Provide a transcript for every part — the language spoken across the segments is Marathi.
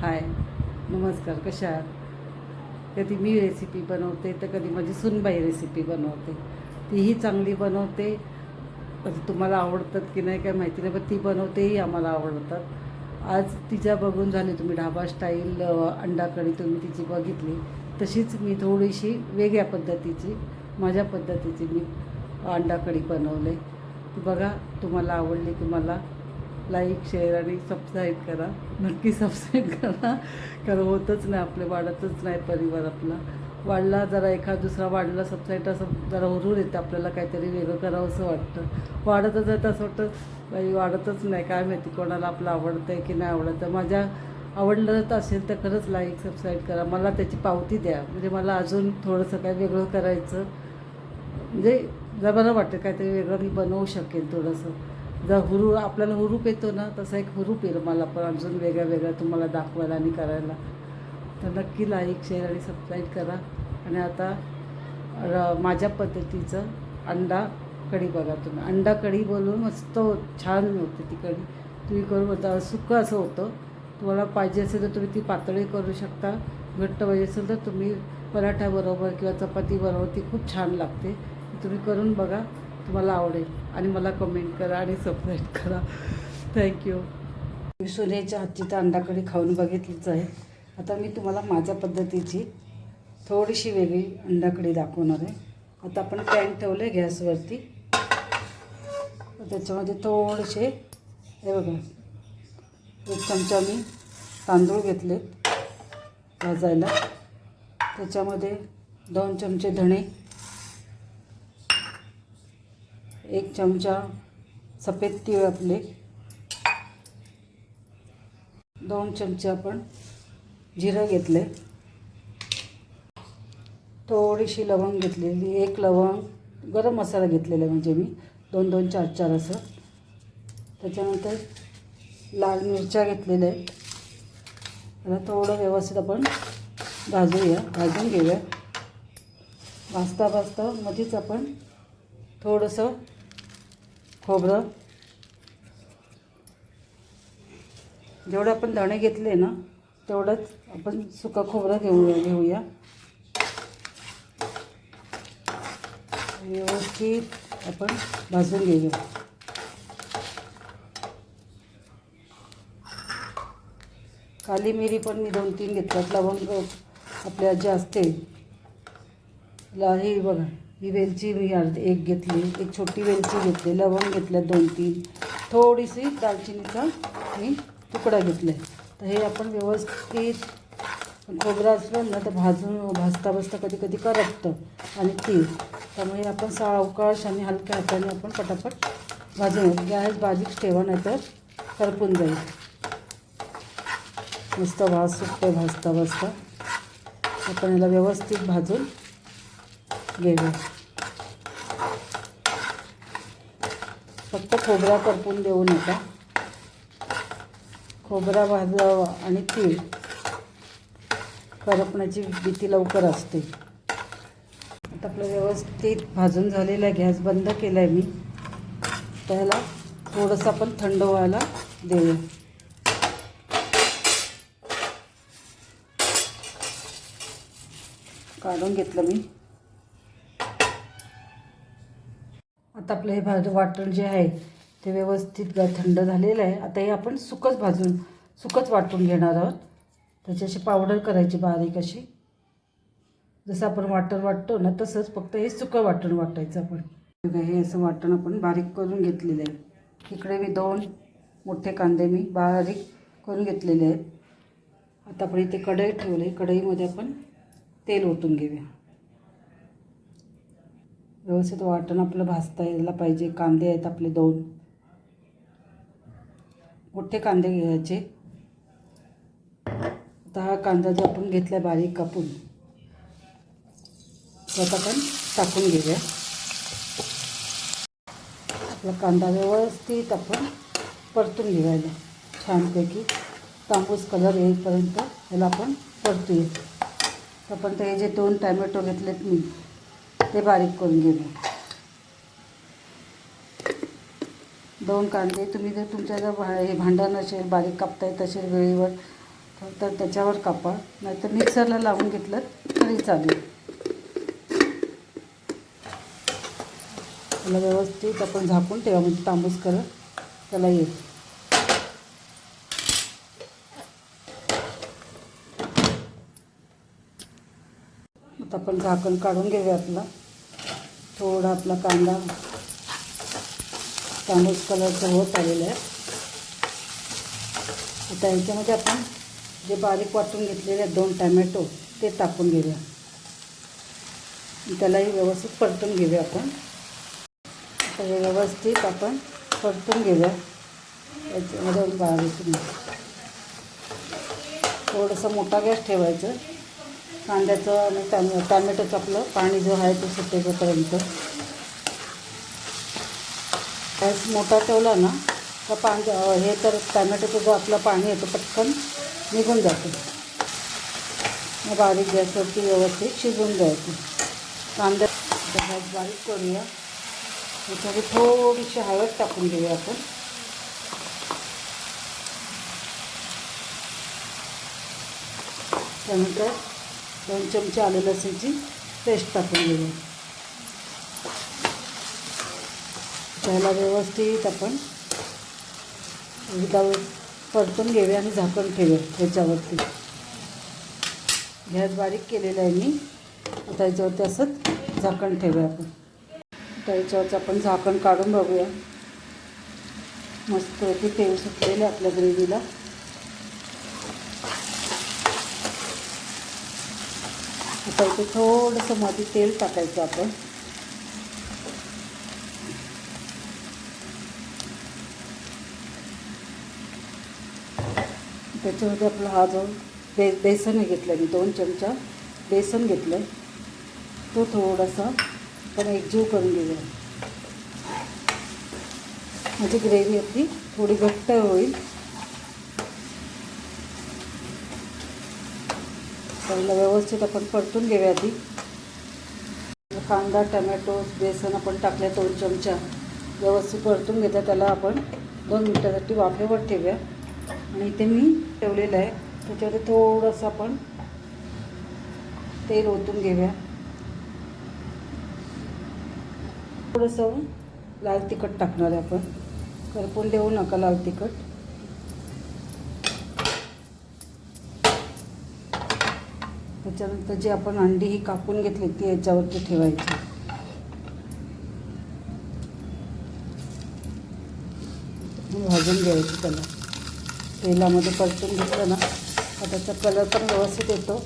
हाय नमस्कार कशा आहात? कधी मी रेसिपी बनवते तर कधी माझी सुनबाई रेसिपी बनवते. तीही चांगली बनवते. तुम्हाला आवडतात की नाही काय माहिती नाही पण ती बनवतेही आम्हाला आवडतात. आज तिच्या बघून झाली तुम्ही ढाबा स्टाईल अंडा कढी तुम्ही तिची बघितली. तशीच मी थोडीशी वेगळ्या पद्धतीची माझ्या पद्धतीची मी अंडा कढी बनवले. बघा तुम्हाला आवडली की मला लाईक शेअर आणि सबस्क्राईब करा. नक्की सबस्क्राईब करा. कारण होतच नाही आपले वाढतच नाही परिवार आपला. वाढला जरा एखाद दुसरा वाढला सबसाईट असं जरा हुरूर येतं आपल्याला काहीतरी वेगळं करावं असं वाटतं. वाढतच आहे तर असं वाटतं. बाई वाढतच नाही. काय माहिती कोणाला आपलं आवडतं आहे की नाही आवडत माझ्या आवडलं तर असेल तर खरंच लाईक सबस्क्राईब करा. मला त्याची पावती द्या. म्हणजे मला अजून थोडंसं काय वेगळं करायचं. म्हणजे जरा बरं वाटतं. काहीतरी वेगळं मी बनवू शकेन थोडंसं. जर हुरू आपल्याला हुरूप येतो ना तसा एक हुरूप येईल मला पण अजून वेगळ्या वेगळ्या तुम्हाला दाखवायला आणि करायला. तर नक्की लाईक शेअर आणि सबस्क्राईब करा. आणि आता र- माझ्या पद्धतीचं अंडा कढी बघा तुम्ही. अंडा कढी बोलून मस्त छान होते ती कढी. तुम्ही करून होता सुकं असं होतं. तुम्हाला पाहिजे असेल तर तुम्ही ती पातळी करू शकता. घट्ट पाहिजे असेल तर तुम्ही पराठ्याबरोबर किंवा चपातीबरोबर ती खूप छान लागते. तुम्ही करून बघा. तुम्हाला आवडेल. आणि मला कमेंट करा आणि सबस्क्राईब करा. थँक्यू मी सुनेच्या हातची तर अंडाकडी खाऊन बघितलीच आहे. आता मी तुम्हाला माझ्या पद्धतीची थोडीशी वेगळी अंडाकडी दाखवणार आहे. आता आपण पॅन ठेवलं आहे गॅसवरती. त्याच्यामध्ये थोडेसे हे बघा. एक चमचा मी तांदूळ घेतलेत भाजायला. त्याच्यामध्ये दोन चमचे धणे एक चमचा सफेद तीळ आपले. दोन चमचे आपण जिरं घेतले. थोडीशी लवंग घेतलेली एक लवंग गरम मसाला घेतलेला म्हणजे मी. दोन दोन चार चार असं. त्याच्यानंतर लाल मिरच्या घेतलेल्या आहेत. त्याला थोडं व्यवस्थित आपण भाजूया भाजून घेऊया. भाजता भाजता मध्येच आपण थोडंसं खोबरं. जेवढं आपण दाणे घेतले ना तेवढंच आपण सुका खोबरं घेऊ घेऊया. व्यवस्थित आपण भाजून घेऊया. काली मिरी पण मी दोन तीन घेतल्यात लवंग आपल्या जे असते लाही बघा. ही वेलची मी अर्ध एक घेतली एक छोटी वेलची घेतली लवंग घेतल्या दोन तीन. थोडीशी दालचिनीचा मी तुकडा घेतला तर हे आपण व्यवस्थित खोबरं असलं ना तर भाजून भाजता भाजता कधी कधी करपतं आणि तीळ. त्यामुळे आपण सावकाश आणि हलक्या हाताने आपण पटापट भाजून गॅस भाजीच ठेवा नाही तर करपून जाईल. मस्त भाज सुटतं भाजता भाजता. आपण याला व्यवस्थित भाजून घेऊया फक्त खोबरा करपून देऊ नका. खोबरा भाजावा आणि तीळ. करपण्याची भीती लवकर असते. आता आपलं व्यवस्थित भाजून झालेलं आहे गॅस बंद केला आहे मी. त्याला थोडंसं आपण थंड व्हायला देऊया. काढून घेतलं मी. आता आपलं हे भाज वाटण जे आहे ते व्यवस्थित थंड झालेलं आहे. आता हे आपण सुकंच भाजून सुकंच वाटून घेणार आहोत. त्याची अशी पावडर करायची बारीक अशी. जसं आपण वाटण वाटतो ना तसंच फक्त हे सुकं वाटण वाटायचं आपण. हे असं वाटण आपण बारीक करून घेतलेलं आहे. इकडे मी दोन मोठे कांदे मी बारीक करून घेतलेले आहेत. आता आपण इथे कढई ठेवली कढईमध्ये आपण तेल ओतून घेऊया. व्यवस्थित वाटण आपलं भाजता यायला पाहिजे. कांदे आहेत आपले दोन. मोठे कांदे घ्यायचे. आता हा कांदा जो आपण घेतला बारीक कापून त्यात आपण टाकून घेऊया. आपला कांदा व्यवस्थित आपण परतून घेऊया छानपैकी तांबूस कलर येईपर्यंत याला आपण परतूया. आपण ते जे दोन टॅमॅटो घेतलेत मी ते बारीक करून घेणे दोन कांदे तुम्ही जर तुमच्या जर भा- हे भांडण असेल बारीक कापता येत असेल वेळेवर तर त्याच्यावर कापा. नाहीतर मिक्सरला लावून घेतलं तरी चालेल. त्याला व्यवस्थित आपण झाकून ठेवा म्हणजे तांबूस करत त्याला येईल. आता आपण झाकण काढून घेऊया आपला. थोडा आपला कांदा तांबूस कलरचा होत आलेला आहे. आता याच्यामध्ये आपण जे बारीक वाटून घेतलेले आहेत दोन टॅमॅटो ते टाकून घेऊया. त्यालाही व्यवस्थित परतून घेऊया आपण. आता व्यवस्थित आपण परतून घेऊया. याच्यामध्ये बारीक थोडंसं मोठा गॅस ठेवायचं. कांद्याचं आणि टॅम टॅमॅटोचं आपलं पाणी जो आहे तो सुटेपर्यंत गॅस मोठा ठेवला ना तर पान हे तर टॅमॅटोचं जो आपलं पाणी येतं पटकन निघून जातं. मग बारीक गॅसवरती व्यवस्थित शिजून द्यायचं. कांदा गॅस बारीक करूया. त्याच्यामध्ये थोडीशी हळद टाकून घेऊया आपण. त्यानंतर दोन चमचे आले लसूणची पेस्ट टाकून घेऊया त्याला व्यवस्थित आपण एकदा परतून घेऊया आणि झाकण ठेवूया ह्याच्यावरती गॅस बारीक केलेला आहे मी. आता याच्यावरती असंच झाकण ठेवूया आपण. आता याच्यावरचं आपण झाकण काढून बघूया. मस्त ते तेल सुटलेलं आहे आपल्या ग्रेव्हीला. आता इथे थोडंसं मध्ये तेल टाकायचं आपण. त्याच्यामध्ये आपला हा जो बे बेसन घेतलं मी दोन चमचा बेसन घेतलं आहे तो थोडासा पण एकजीव करून घेऊया. म्हणजे ग्रेव्ही आपली थोडी घट्ट होईल. पहिला व्यवस्थित आपण परतून घेऊया आधी. कांदा टमॅटो बेसन आपण टाकल्या दोन चमचा. व्यवस्थित परतून घेतलं त्याला आपण दोन मिनटासाठी वाफेवर ठेवूया. आणि इथे मी ठेवलेलं आहे. त्याच्यामध्ये थोडंसं आपण तेल ओतून घेऊया. थोडंसं लाल तिखट टाकणार आहे आपण. करपून देऊ नका लाल तिखट. त्याच्यानंतर जी आपण अंडी ही कापून घेतली ती याच्यावरती ठेवायची. भाजून घ्यायची त्याला. तेलामध्ये परतून घेतलं ना तर त्याचा कलर पण व्यवस्थित येतो.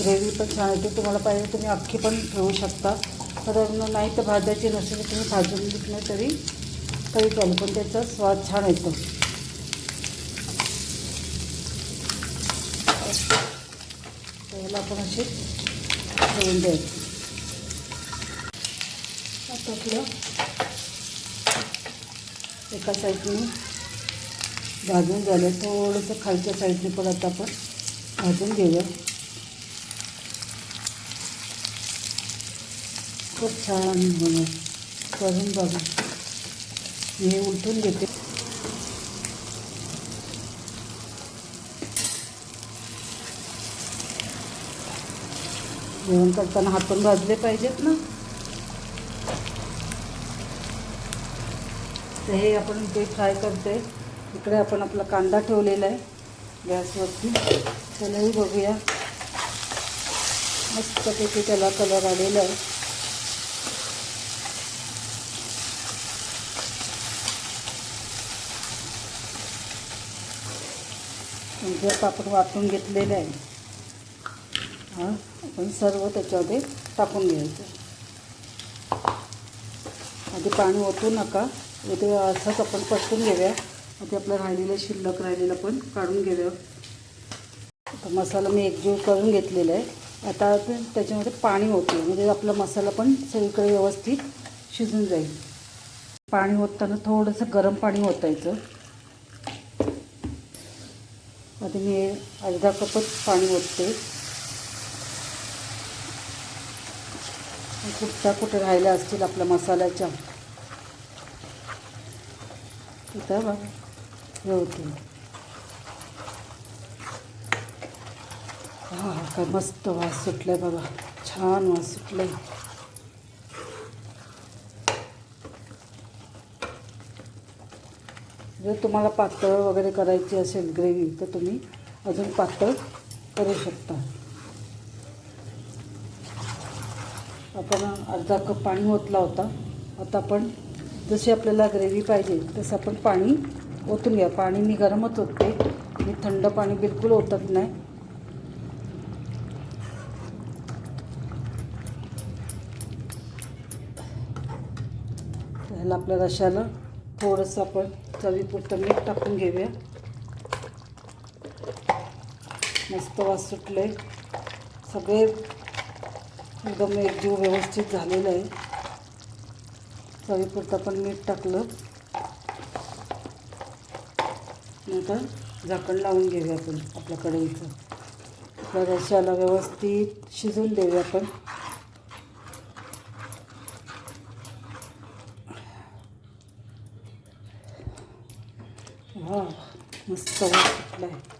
ग्रेव्ही पण छान येते. तुम्हाला पाहिजे तुम्ही अख्खी पण ठेवू शकता. तर नाही तर भाजायची नसेल तुम्ही भाजून घेतलं तरी तरी चालू पण त्याचा स्वाद छान येतो. त्याला आपण असे ठेवून द्यायचं आता आपलं एका साईडने भाजून झालं. थोडंसं खालच्या साईडने पण आता आपण भाजून घेऊया. खूप छान बनव करून बघा. मी हे उलटून घेते. जेवण करताना हातून भाजले पाहिजेत ना. तर हे आपण ते फ्राय करते इकडे आपण आपला कांदा ठेवलेला आहे गॅसवरती. त्यालाही बघूया. मस्तपैकी त्याला कलर आलेला आहे. जर आपण वाटून घेतलेलं आहे. हां आपण सर्व त्याच्यामध्ये टाकून घ्यायचं. आधी पाणी ओतू नका. ते असंच आपण पटकून घेऊया. आधी आपलं राहिलेलं शिल्लक राहिलेलं पण काढून घेऊया. आता मसाला मी एकजीव करून घेतलेला आहे. आता त्याच्यामध्ये पाणी होते म्हणजे आपला मसाला पण सगळीकडे व्यवस्थित शिजून जाईल. पाणी ओतताना थोडंसं गरम पाणी ओतायचं. आधी मी अर्धा कपच पाणी ओतते. कुठच्या कुठे राहिल्या असतील आपल्या मसाल्याच्या? इथं बघा. हे हा काय मस्त वास सुटलाय बघा. छान वास सुटलाय. जर तुम्हाला पातळ वगैरे करायची असेल ग्रेव्ही तर तुम्ही अजून पातळ करू शकता. आपण अर्धा कप पाणी ओतला होता. आता आपण जशी आपल्याला ग्रेव्ही पाहिजे तसं आपण पाणी ओतून घ्या. पाणी मी गरमच ओतते. मी थंड पाणी बिलकुल ओतत नाही. त्याला आपल्या रशाला थोडंसं आपण चवीपुरतं मीठ टाकून घेऊया. मस्त वास सुटले सगळे एकदम एकजीव व्यवस्थित झालेलं आहे. चवीपुरतं पण मीठ टाकलं. नंतर झाकण लावून घेऊया आपण आपल्या कढईचं आपल्या रशाला व्यवस्थित शिजवून देऊया आपण. वा मस्त वास आहे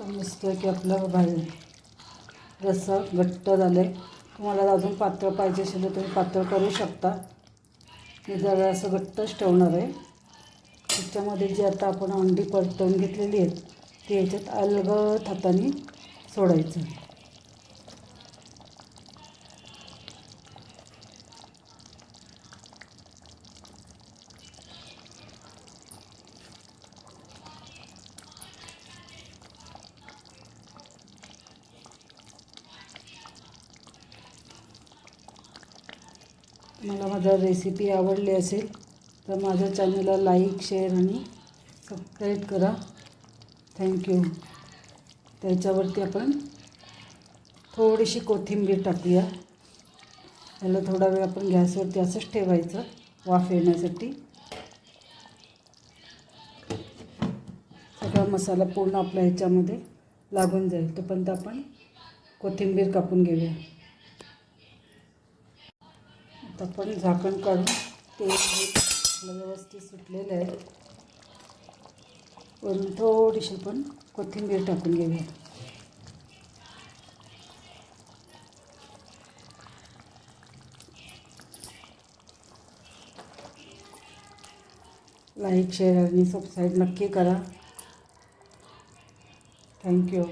तर मस्त की आपलं भाजी रस्सा घट्ट झालं. आहे तुम्हाला अजून पातळ पाहिजे असेल तर तुम्ही पातळ करू शकता. मी जरा असं घट्टच ठेवणार आहे. त्याच्यामध्ये जी आता आपण अंडी परतवून घेतलेली आहेत ती याच्यात अलगद हाताने सोडायचं. मला माझा रेसिपी आवडली असेल तर माझ्या चॅनलला लाईक शेअर आणि सबस्क्राईब करा. थँक्यू त्याच्यावरती आपण थोडीशी कोथिंबीर टाकूया. त्याला थोडा वेळ आपण गॅसवरती असंच ठेवायचं वाफ येण्यासाठी. सगळा मसाला पूर्ण आपल्या ह्याच्यामध्ये लागून जाईल तोपर्यंत आपण कोथिंबीर कापून घेऊया. आता पण झाकण काढून तेल व्यवस्थित सुटलेलं आहे. वरून थोडीशी पण कोथिंबीर टाकून घेऊया. लाईक शेअर आणि सबस्क्राईब नक्की करा. थँक्यू